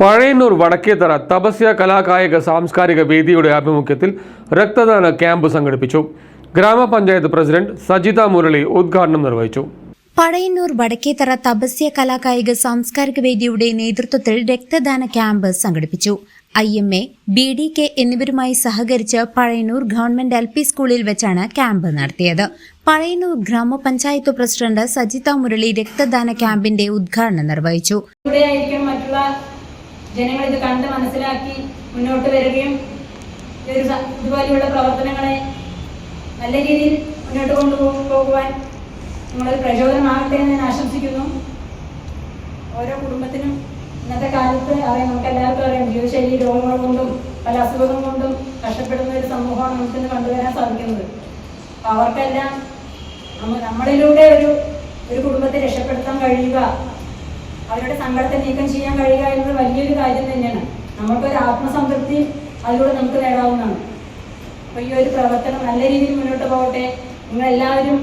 Pazhayannur Vadakkethara Tapasya കലാകായിക സാംസ്കാരിക വേദിയുടെ ആഭിമുഖ്യത്തിൽ രക്തദാന ക്യാമ്പ് സംഘടിപ്പിച്ചു. ഗ്രാമപഞ്ചായത്ത് പ്രസിഡന്റ് സജിത മുരളി ഉദ്ഘാടനം നിർവഹിച്ചു. പഴയന്നൂർ വടക്കേത്തറ തപസ്യ കലാകായിക സാംസ്കാരിക വേദിയുടെ നേതൃത്വത്തിൽ രക്തദാന ക്യാമ്പ് സംഘടിപ്പിച്ചു. I M A B D K എന്നിവരുമായി സഹകരിച്ച് പഴയന്നൂർ ഗവൺമെന്റ് എൽ പി സ്കൂളിൽ വെച്ചാണ് ക്യാമ്പ് നടത്തിയത്. പഴയന്നൂർ ഗ്രാമപഞ്ചായത്ത് പ്രസിഡന്റ് സജിത മുരളി രക്തദാന ക്യാമ്പിന്റെ ഉദ്ഘാടനം നിർവഹിച്ചു. മറ്റുള്ള ജനങ്ങൾ ഇത് കണ്ട് മനസ്സിലാക്കി മുന്നോട്ട് വരികയും ഒരു ഇതുപോലെയുള്ള പ്രവർത്തനങ്ങളെ നല്ല രീതിയിൽ മുന്നോട്ട് കൊണ്ടുപോകുവാൻ നിങ്ങളൊരു പ്രചോദനമാകട്ടെ എന്ന് ഞാൻ ആശംസിക്കുന്നു. ഓരോ കുടുംബത്തിനും ഇന്നത്തെ കാലത്ത് അറിയാം നമുക്ക് എല്ലാവർക്കും അറിയാം ജീവിതശൈലി രോഗങ്ങൾ കൊണ്ടും പല അസുഖങ്ങൾ കൊണ്ടും കഷ്ടപ്പെടുന്ന ഒരു സമൂഹമാണ് നമുക്കിന്ന് കണ്ടുവരാൻ സാധിക്കുന്നത്. അവർക്കെല്ലാം നമ്മളിലൂടെ ഒരു ഒരു കുടുംബത്തെ രക്ഷപ്പെടുത്താൻ കഴിയുക അവരുടെ സങ്കടത്തെ നീക്കം ചെയ്യാൻ കഴിയുക എന്നത് വലിയൊരു കാര്യം തന്നെയാണ്. നമുക്കൊരു ആത്മസംതൃപ്തി അതിലൂടെ നമുക്ക് നേടാവുന്നതാണ്. അപ്പോൾ ഈ ഒരു പ്രവർത്തനം നല്ല രീതിയിൽ മുന്നോട്ട് പോകട്ടെ. നിങ്ങളെല്ലാവരും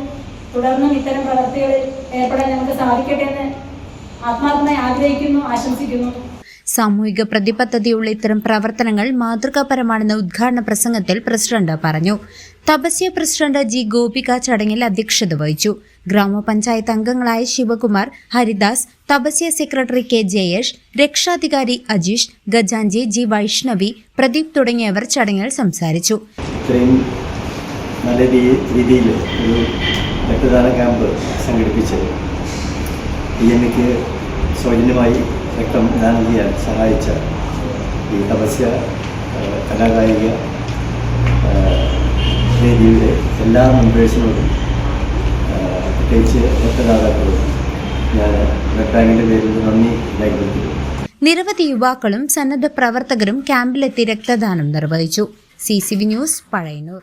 തുടർന്നും ഇത്തരം പ്രവർത്തികളിൽ ഏർപ്പെടാൻ നമുക്ക് സാധിക്കട്ടെ എന്ന് ആത്മാർത്ഥമായി ആഗ്രഹിക്കുന്നു ആശംസിക്കുന്നു. സാമൂഹിക പ്രതിബദ്ധതയുള്ള ഇത്തരം പ്രവർത്തനങ്ങൾ മാതൃകാപരമാണെന്ന ഉദ്ഘാടന പ്രസംഗത്തിൽ പ്രസിഡന്റ് പറഞ്ഞു. തപസ്യ പ്രസിഡന്റ് ജി ഗോപിക ചടങ്ങിൽ അധ്യക്ഷത വഹിച്ചു. ഗ്രാമപഞ്ചായത്ത് അംഗങ്ങളായ ശിവകുമാർ ഹരിദാസ് തപസ്യ സെക്രട്ടറി കെ ജയേഷ് രക്ഷാധികാരി അജീഷ് ഗജാഞ്ചി ജി വൈഷ്ണവി പ്രദീപ് തുടങ്ങിയവർ ചടങ്ങിൽ സംസാരിച്ചു. നല്ല രീതിയിൽ ഒരു രക്തദാന ക്യാമ്പ് സംഘടിപ്പിച്ചത് ഡി എം ഇക്ക് സൗജന്യമായി രക്തം ദാനം ചെയ്യാൻ സഹായിച്ച ഈ തപസ്യ കലാകായിക വേദിയുടെ എല്ലാ മെമ്പേഴ്സിനോടും നിരവധി യുവാക്കളും സന്നദ്ധ പ്രവർത്തകരും ക്യാമ്പിലെത്തി രക്തദാനം നിർവഹിച്ചു. C C V news Pazhayannur.